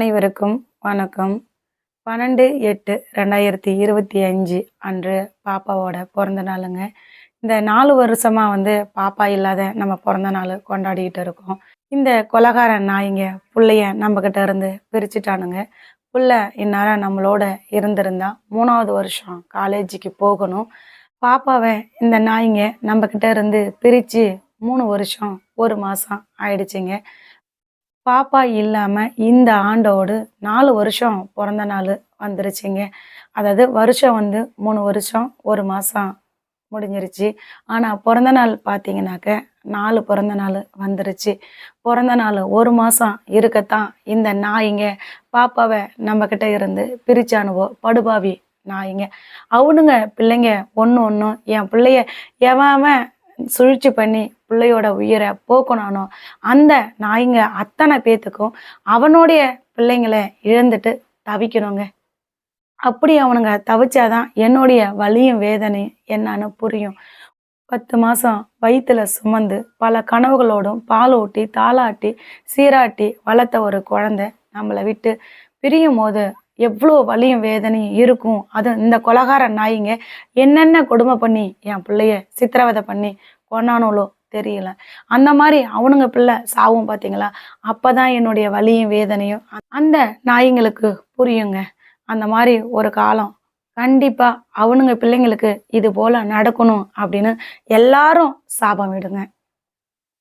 அனைவருக்கும் வணக்கம். பன்னெண்டு எட்டு ரெண்டாயிரத்தி இருபத்தி அஞ்சு அன்று பாப்பாவோட பிறந்த நாளுங்க. இந்த நாலு வருஷமாக வந்து பாப்பா இல்லாத நம்ம பிறந்த நாள் கொண்டாடிக்கிட்டு இருக்கோம். இந்த கொலகார நாய்ங்க பிள்ளைய நம்மக்கிட்ட இருந்து பிரிச்சுட்டானுங்க. புள்ள இந்நேரம் நம்மளோட இருந்திருந்தா மூணாவது வருஷம் காலேஜுக்கு போகணும். பாப்பாவை இந்த நாய்ங்க நம்மக்கிட்ட இருந்து பிரித்து மூணு வருஷம் ஒரு மாதம் ஆயிடுச்சுங்க. பாப்பா இல்லாமல் இந்த ஆண்டோடு நாலு வருஷம் பிறந்த நாள் வந்துருச்சுங்க. அதாவது வருஷம் வந்து மூணு வருஷம் ஒரு மாதம் முடிஞ்சிருச்சு. ஆனால் பிறந்த நாள் பார்த்தீங்கன்னாக்க நாலு பிறந்த நாள் வந்துருச்சு. பிறந்த நாள் ஒரு மாதம் இருக்கத்தான் இந்த நாய்ங்க பாப்பாவை நம்மக்கிட்ட இருந்து பிரிச்சானுவோ படுபாவி நாய்ங்க. அவனுங்க பிள்ளைங்க ஒன்று ஒன்றும் என் பிள்ளைய எவன் சுழிச்சு பண்ணி பிள்ளையோட உயிரை போக்கணும்னோ அந்த நாய்ங்க அத்தனை பேத்துக்கும் அவனுடைய பிள்ளைங்களை இழந்துட்டு தவிக்கணுங்க. அப்படி அவனுங்க தவிச்சாதான் என்னுடைய வலியும் வேதனையும் என்னன்னு புரியும். பத்து மாதம் வயிற்றுல சுமந்து பல கனவுகளோடும் பாலூட்டி தாளாட்டி சீராட்டி வளர்த்த ஒரு குழந்தை நம்மளை விட்டு பிரியும் போது எவ்வளோ வலியும் வேதனையும் இருக்கும். அது இந்த கொலகார நாய்ங்க என்னென்ன கொடுமை பண்ணி என் பிள்ளைய சித்திரவதை பண்ணி கொண்டானோலோ தெரியல. அந்த மாதிரி அவனுங்க பிள்ளை சாவும் பார்த்தீங்களா அப்போதான் என்னுடைய வலியும் வேதனையும் அந்த நாய்ங்களுக்கு புரியுங்க. அந்த மாதிரி ஒரு காலம். கண்டிப்பாக அவனுங்க பிள்ளைங்களுக்கு இது போல் நடக்கணும் அப்படின்னு எல்லாரும் சாபம் விடுங்க.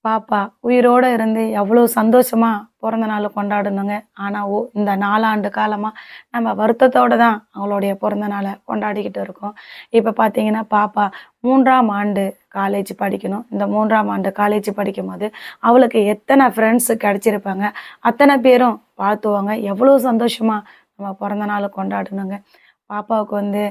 பாப்பா உயிரோடு இருந்து எவ்வளோ சந்தோஷமாக பிறந்த நாள் கொண்டாடணுங்க ஆனால் ஓ இந்த நாலாண்டு காலமாக நம்ம வருத்தத்தோடு தான் அவங்களுடைய பிறந்த நாளை கொண்டாடிக்கிட்டு இருக்கோம். இப்போ பார்த்தீங்கன்னா பாப்பா மூன்றாம் ஆண்டு காலேஜ் படிக்கணும். இந்த மூன்றாம் ஆண்டு காலேஜ் படிக்கும் போது அவளுக்கு எத்தனை ஃப்ரெண்ட்ஸு கிடச்சிருப்பாங்க அத்தனை பேரும் வாழ்த்துவாங்க. எவ்வளோ சந்தோஷமாக நம்ம பிறந்த நாள் கொண்டாடணுங்க பாப்பாவுக்கு வந்து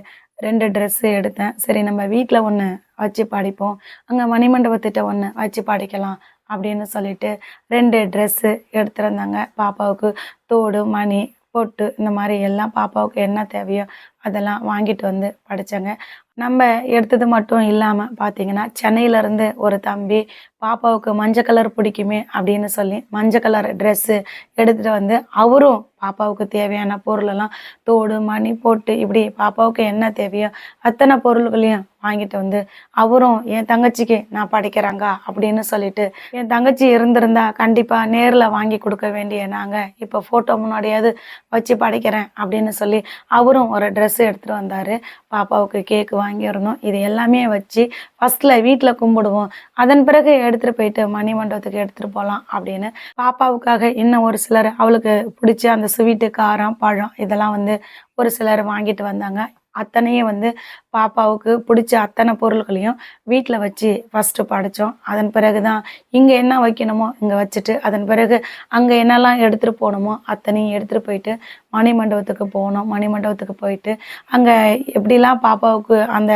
ரெண்டு ட்ரெஸ்ஸு எடுத்தேன். சரி நம்ம வீட்டில் ஒன்று வச்சு படிப்போம். அங்கே மணிமண்டபத்திட்ட ஒன்று வச்சு படிக்கலாம் அப்படின்னு சொல்லிட்டு ரெண்டு ட்ரெஸ்ஸு எடுத்துருந்தாங்க. பாப்பாவுக்கு தோடு மணி பொட்டு இந்த மாதிரி எல்லாம் பாப்பாவுக்கு என்ன தேவையோ அதெல்லாம் வாங்கிட்டு வந்து படித்தாங்க நம்ம எடுத்தது மட்டும் இல்லாமல் பார்த்தீங்கன்னா சென்னையிலேருந்து ஒரு தம்பி பாப்பாவுக்கு மஞ்சள் கலர் பிடிக்குமே அப்படின்னு சொல்லி மஞ்சள் கலர் ட்ரெஸ்ஸு எடுத்துகிட்டு வந்து அவரும் பாப்பாவுக்கு தேவையான பொருளெல்லாம் தோடு மணி போட்டு இப்படி பாப்பாவுக்கு என்ன தேவையோ அத்தனை பொருள்களையும் வாங்கிட்டு வந்து அவரும் என் தங்கச்சிக்கு நான் படிக்கிறாங்க அப்படின்னு சொல்லிட்டு என் தங்கச்சி இருந்திருந்தா கண்டிப்பாக நேரில் வாங்கி கொடுக்க வேண்டிய நாங்கள் இப்போ ஃபோட்டோ முன்னாடியாவது வச்சு படிக்கிறேன் அப்படின்னு சொல்லி அவரும் ஒரு ட்ரெஸ் எடுத்துகிட்டு வந்தார். பாப்பாவுக்கு கேக்கு வாங்கியிருந்தோம் இது எல்லாமே வச்சு ஃபஸ்ட்டில் வீட்டில் கும்பிடுவோம். அதன் பிறகு எடுத்துகிட்டு போயிட்டு மணி மண்டபத்துக்கு எடுத்துகிட்டு போகலாம் அப்படின்னு பாப்பாவுக்காக இன்னும் ஒரு சிலர் அவளுக்கு பிடிச்ச அந்த ஸ்வீட்டு காரம் பழம் இதெல்லாம் வந்து ஒரு சிலர் வாங்கிட்டு வந்தாங்க. அத்தனையும் வந்து பாப்பாவுக்கு பிடிச்ச அத்தனை பொருள்களையும் வீட்டில் வச்சு ஃபஸ்ட்டு படைத்தோம் அதன் பிறகு தான் இங்கே என்ன வைக்கணுமோ இங்கே வச்சுட்டு அதன் பிறகு அங்கே என்னெல்லாம் எடுத்துகிட்டு போகணுமோ அத்தனையும் எடுத்துகிட்டு போயிட்டு மணி மண்டபத்துக்கு போனோம். மணி மண்டபத்துக்கு போயிட்டு அங்கே எப்படிலாம் பாப்பாவுக்கு அந்த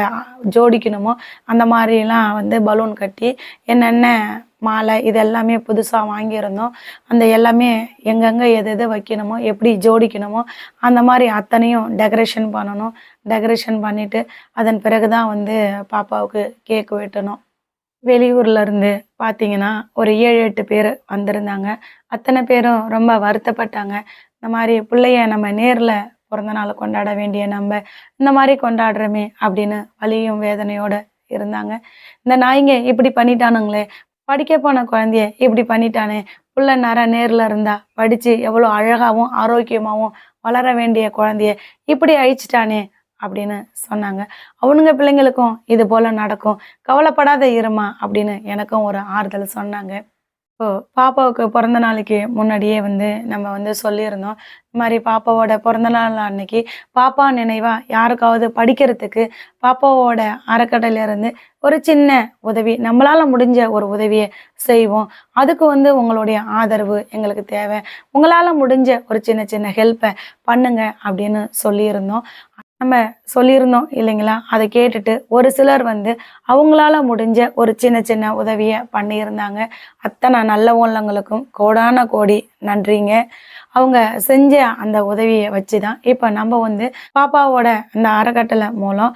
ஜோடிக்கணுமோ அந்த மாதிரிலாம் வந்து பலூன் கட்டி என்னென்ன மாலை இது எல்லாமே புதுசாக வாங்கியிருந்தோம். அந்த எல்லாமே எங்கெங்கே எது எது வைக்கணுமோ எப்படி ஜோடிக்கணுமோ அந்த மாதிரி அத்தனையும் டெக்கரேஷன் பண்ணணும். டெக்கரேஷன் பண்ணிவிட்டு அதன் பிறகு தான் வந்து பாப்பாவுக்கு கேக் வெட்டணும். வெளியூர்லேருந்து பார்த்தீங்கன்னா ஒரு ஏழு எட்டு பேர் வந்திருந்தாங்க. அத்தனை பேரும் ரொம்ப வருத்தப்பட்டாங்க. இந்த மாதிரி பிள்ளைய நம்ம நேரில் பிறந்த நாள் கொண்டாட வேண்டிய நம்ம இந்த மாதிரி கொண்டாடுறோமே அப்படின்னு வலியும் வேதனையோடு இருந்தாங்க. இந்த நாய்ங்க இப்படி பண்ணிட்டானுங்களே படிக்க போன குழந்தைய இப்படி பண்ணிட்டானே. புள்ள நேரம் நேரில் இருந்தா படித்து எவ்வளோ அழகாகவும் ஆரோக்கியமாகவும் வளர வேண்டிய குழந்தைய இப்படி அழிச்சிட்டானே அப்படின்னு சொன்னாங்க. அவனுங்க பிள்ளைங்களுக்கும் இது போல் நடக்கும். கவலைப்படாத இருமா அப்படின்னு எனக்கும் ஒரு ஆறுதல் சொன்னாங்க. இப்போ பாப்பாவுக்கு பிறந்த நாளைக்கு முன்னாடியே வந்து நம்ம வந்து சொல்லியிருந்தோம். இந்த மாதிரி பாப்பாவோட பிறந்த நாள் அன்னைக்கு பாப்பா நினைவாக யாருக்காவது படிக்கிறதுக்கு பாப்பாவோட அறக்கடையிலேருந்து ஒரு சின்ன உதவி நம்மளால் முடிஞ்ச ஒரு உதவியை செய்வோம். அதுக்கு வந்து உங்களுடைய ஆதரவு எங்களுக்கு தேவை. உங்களால் முடிஞ்ச ஒரு சின்ன சின்ன ஹெல்ப்பை பண்ணுங்க அப்படின்னு சொல்லியிருந்தோம். நம்ம சொல்லியிருந்தோம் இல்லைங்களா? அதை கேட்டுட்டு ஒரு சிலர் வந்து அவங்களால முடிஞ்ச ஒரு சின்ன சின்ன உதவியை பண்ணியிருந்தாங்க. அத்தனை நல்ல உள்ளங்களுக்கும் கோடான கோடி நன்றிங்க. அவங்க செஞ்ச அந்த உதவியை வச்சு தான் இப்போ நம்ம வந்து பாப்பாவோட அந்த அறக்கட்டளை மூலம்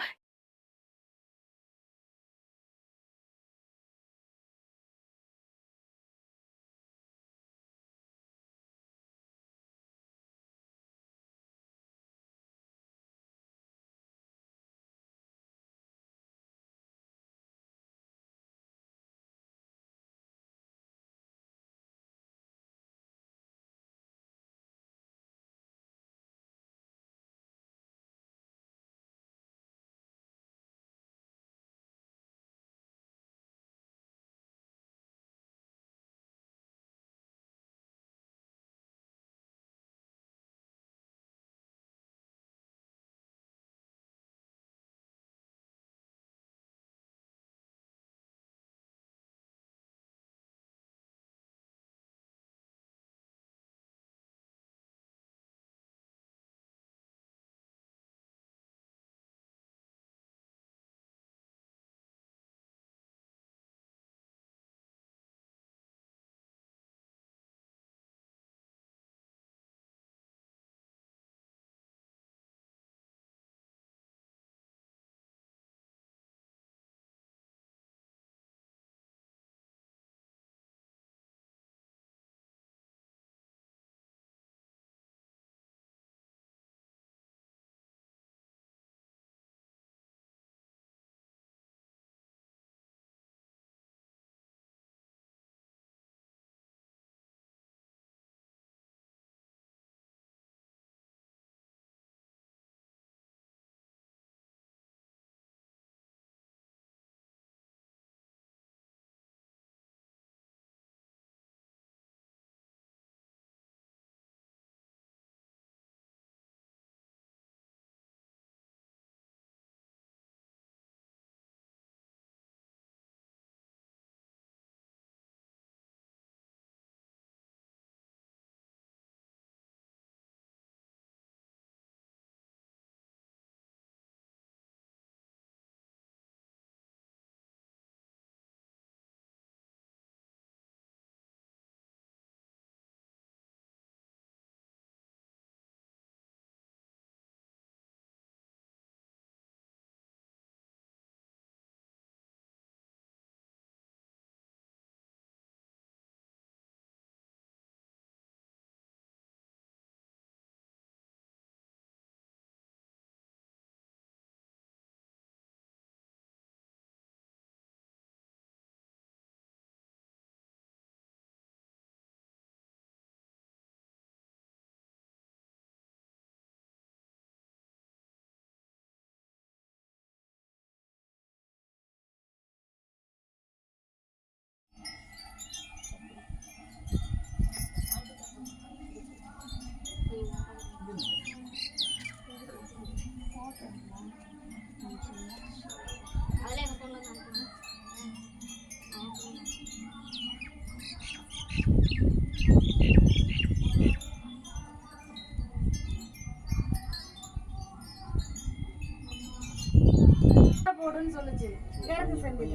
போடுன்னு சொல்லுச்சு. இடது செந்தில்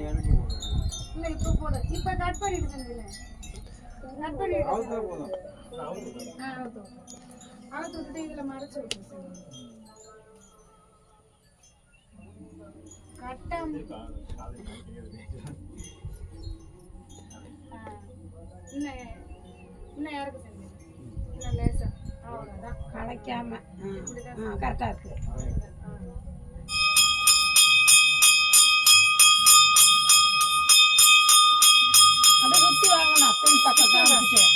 இல்ல இப்ப போடு. இப்ப கட் பண்ணிட்டு செந்தில் கட் பண்ணிட்டு அவுத்து அவுத்து. விட்டுட்டு இதுல மறைச்சு கட்டம் இன்னும் இன்னும் இறக்கு செந்தில் இன்னும் லேசா அவ்வளோதான் கலைக்காம கரெக்டாக இருக்கு அதை சுற்றி வாங்கணும் பின் பக்கம் காமிச்சிட்டு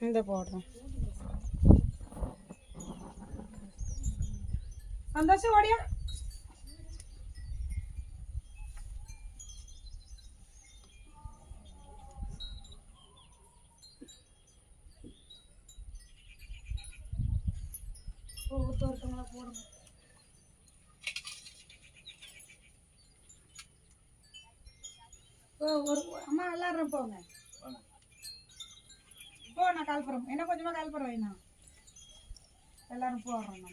இந்த போடுறேன் சந்தோஷம் ஓடியா ஒருத்தவங்களா போடுங்க ஓ, ஒரு அம்மா எல்லாரும் போங்க. நான் கல்புரம் என்ன கொஞ்சமாக கல்புரம் வேணும் எல்லாரும் போடுறோம் நம்ம.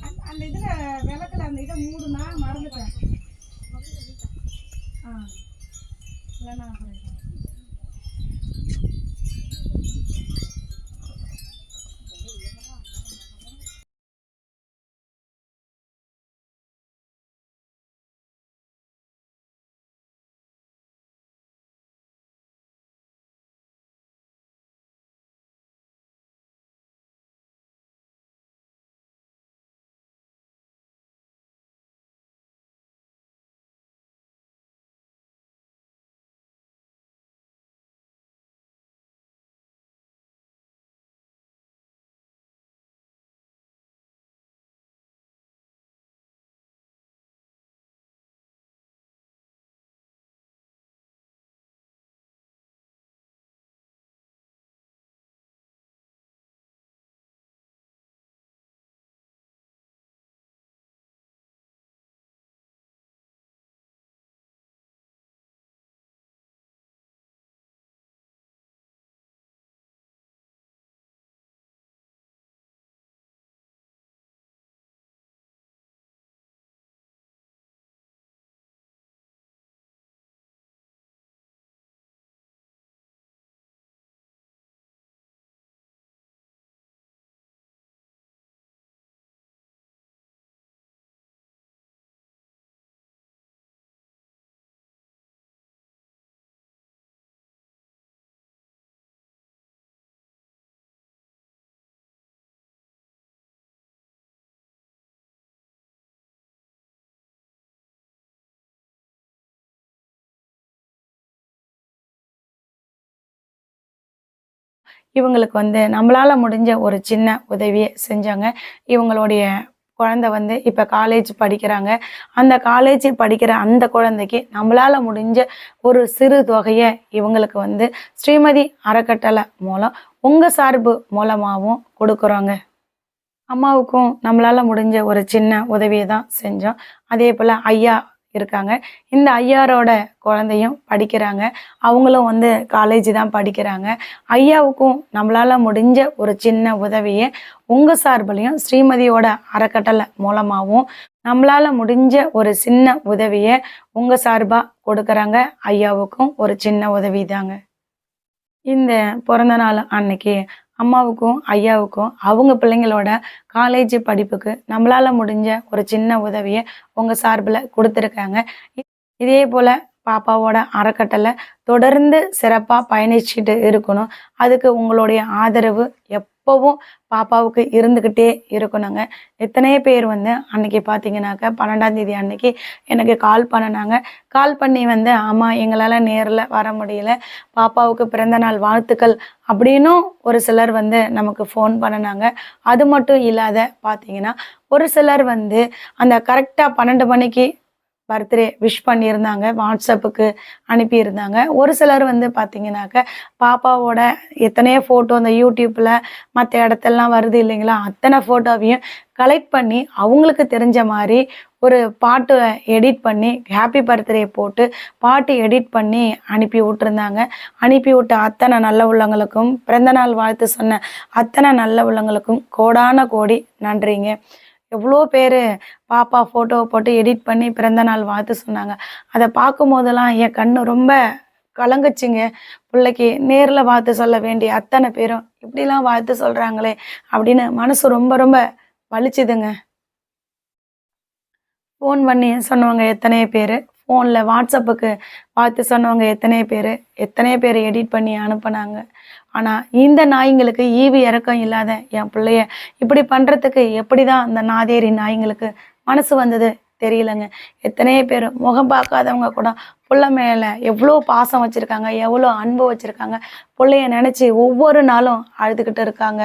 அந்த- இதில் விளக்கில் அந்த இதை மூடுனா மறந்துட்டேன். ஆ. இல்லைன்னா அப்புறம் இவங்களுக்கு வந்து நம்மளால் முடிஞ்ச ஒரு சின்ன உதவியை செஞ்சாங்க. இவங்களுடைய குழந்தை வந்து இப்போ காலேஜ் படிக்கிறாங்க. அந்த காலேஜ் படிக்கிற அந்த குழந்தைக்கு நம்மளால் முடிஞ்ச ஒரு சிறு தொகையை இவங்களுக்கு வந்து ஸ்ரீமதி அறக்கட்டளை மூலம் உங்கள் சார்பு மூலமாகவும் கொடுக்குறோங்க. அம்மாவுக்கும் நம்மளால் முடிஞ்ச ஒரு சின்ன உதவியை தான் செஞ்சோம். அதே போல் ஐயா இருக்காங்க. இந்த ஐயாரோட குழந்தையும் படிக்கிறாங்க. அவங்களும் வந்து காலேஜ் தான் படிக்கிறாங்க. ஐயாவுக்கும் நம்மளால் முடிஞ்ச ஒரு சின்ன உதவியை உங்கள் சார்பிலையும் ஸ்ரீமதியோட அறக்கட்டளை மூலமாகவும் நம்மளால முடிஞ்ச ஒரு சின்ன உதவியை உங்கள் சார்பாக கொடுக்குறாங்க. ஐயாவுக்கும் ஒரு சின்ன உதவி தாங்க இந்த பிறந்த நாள் அன்னைக்கு அம்மாவுக்கும் ஐயாவுக்கும் அவங்க பிள்ளைங்களோட காலேஜ் படிப்புக்கு நம்மளால் முடிஞ்ச ஒரு சின்ன உதவியை உங்கள் சார்பில் கொடுத்துருக்காங்க. இதே போல் பாப்பாவோட அறக்கட்டளை தொடர்ந்து சிறப்பாக பயணிச்சுட்டு இருக்கணும். அதுக்கு உங்களுடைய ஆதரவு எப் எப்போவும் பாப்பாவுக்கு இருந்துக்கிட்டே இருக்கணுங்க. எத்தனை பேர் வந்து அன்னைக்கு பார்த்தீங்கன்னாக்க பன்னெண்டாம் தேதி அன்னைக்கு எனக்கு கால் பண்ணினாங்க. கால் பண்ணி வந்து ஆமாம் எங்களால் நேரில் வர முடியல. பாப்பாவுக்கு பிறந்தநாள் வாழ்த்துக்கள் அப்படின்னும் ஒரு சிலர் வந்து நமக்கு ஃபோன் பண்ணினாங்க. அது மட்டும் இல்லாத பார்த்தீங்கன்னா ஒரு சிலர் வந்து அந்த கரெக்டாக பன்னெண்டு மணிக்கு பர்த்டே விஷ் பண்ணியிருந்தாங்க வாட்ஸ்அப்புக்கு அனுப்பியிருந்தாங்க. ஒரு சிலர் வந்து பார்த்தீங்கன்னாக்க பாப்பாவோட எத்தனையோ ஃபோட்டோ அந்த யூடியூப்பில் மற்ற இடத்தெல்லாம் வருது இல்லைங்களா? அத்தனை ஃபோட்டோவையும் கலெக்ட் பண்ணி அவங்களுக்கு தெரிஞ்ச மாதிரி ஒரு பாட்டு எடிட் பண்ணி ஹாப்பி பர்த்டே போட்டு பாட்டு எடிட் பண்ணி அனுப்பி விட்டுருந்தாங்க. அனுப்பி விட்ட அத்தனை நல்ல உள்ளங்களுக்கும் பிறந்தநாள் வாழ்த்து சொன்ன அத்தனை நல்ல உள்ளங்களுக்கும் கோடான கோடி நன்றிங்க. எவ்வளோ பேர் பாப்பா ஃபோட்டோவை போட்டு எடிட் பண்ணி பிறந்த நாள் வாழ்த்து சொன்னாங்க. அதை பார்க்கும் போதெல்லாம் என் கண்ணு ரொம்ப கலங்குச்சுங்க. பிள்ளைக்கு நேரில் வாழ்த்து சொல்ல வேண்டிய அத்தனை பேரும் இப்படிலாம் வாழ்த்து சொல்கிறாங்களே அப்படின்னு மனசு ரொம்ப ரொம்ப வலிச்சுதுங்க. ஃபோன் பண்ணி சொன்னவங்க எத்தனை பேர்? ஃபோனில் வாட்ஸ்அப்புக்கு பார்த்து சொன்னவங்க எத்தனை பேர்? எத்தனை பேர் எடிட் பண்ணி அனுப்புனாங்க? ஆனால் இந்த நாய்ங்களுக்கு ஈவு இறக்கம் இல்லாத என் பிள்ளைய இப்படி பண்ணுறதுக்கு எப்படி தான் அந்த நாதேரி நாய்ங்களுக்கு மனசு வந்தது தெரியலங்க. எத்தனையோ பேர் முகம் பார்க்காதவங்க கூட பிள்ளை மேலே எவ்வளோ பாசம் வச்சுருக்காங்க எவ்வளோ அன்பு வச்சுருக்காங்க பிள்ளைய நினச்சி ஒவ்வொரு நாளும் அழுதுகிட்டு இருக்காங்க.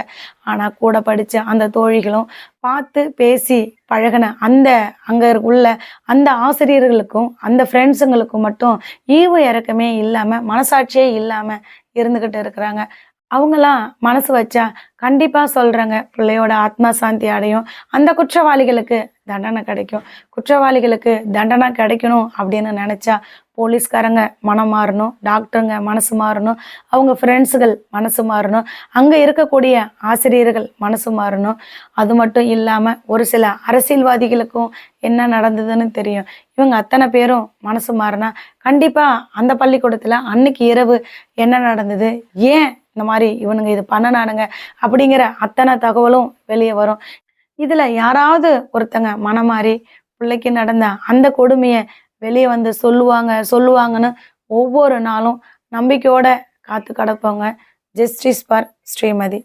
ஆனால் கூட படித்த அந்த தோழிகளும் பார்த்து பேசி பழகின அந்த அங்கே உள்ள அந்த ஆசிரியர்களுக்கும் அந்த ஃப்ரெண்ட்ஸுங்களுக்கும் மட்டும் ஈவு இறக்கமே இல்லாமல் மனசாட்சியே இல்லாமல் இருந்துக்கிட்டு இருக்கிறாங்க. அவங்களாம் மனசு வச்சா கண்டிப்பாக சொல்கிறாங்க பிள்ளையோட ஆத்மா சாந்தி அடையும். அந்த குற்றவாளிகளுக்கு தண்டனை கிடைக்கும். குற்றவாளிகளுக்கு தண்டனை கிடைக்கணும் அப்படின்னு நினச்சா போலீஸ்காரங்க மனம் மாறணும். டாக்டருங்க மனசு மாறணும். அவங்க ஃப்ரெண்ட்ஸுகள் மனசு மாறணும். அங்கே இருக்கக்கூடிய ஆசிரியர்கள் மனசு மாறணும். அது மட்டும் இல்லாமல் ஒரு சில அரசியல்வாதிகளுக்கும் என்ன நடந்ததுன்னு தெரியும். இவங்க அத்தனை பேரும் மனசு மாறினா கண்டிப்பாக அந்த பள்ளிக்கூடத்தில் அன்னைக்கு இரவு என்ன நடந்தது? ஏன் இந்த மாதிரி இவனுங்க இது பண்ணனானுங்க அப்படிங்கிற அத்தனை தகவலும் வெளியே வரும். இதில் யாராவது ஒருத்தங்க மனம் மாறி பிள்ளைக்கு நடந்த அந்த கொடுமையை வெளியே வந்து சொல்லுவாங்க சொல்லுவாங்கன்னு ஒவ்வொரு நாளும் நம்பிக்கையோட காத்து கிடப்பவங்க ஜஸ்டிஸ் பார் ஸ்ரீமதி.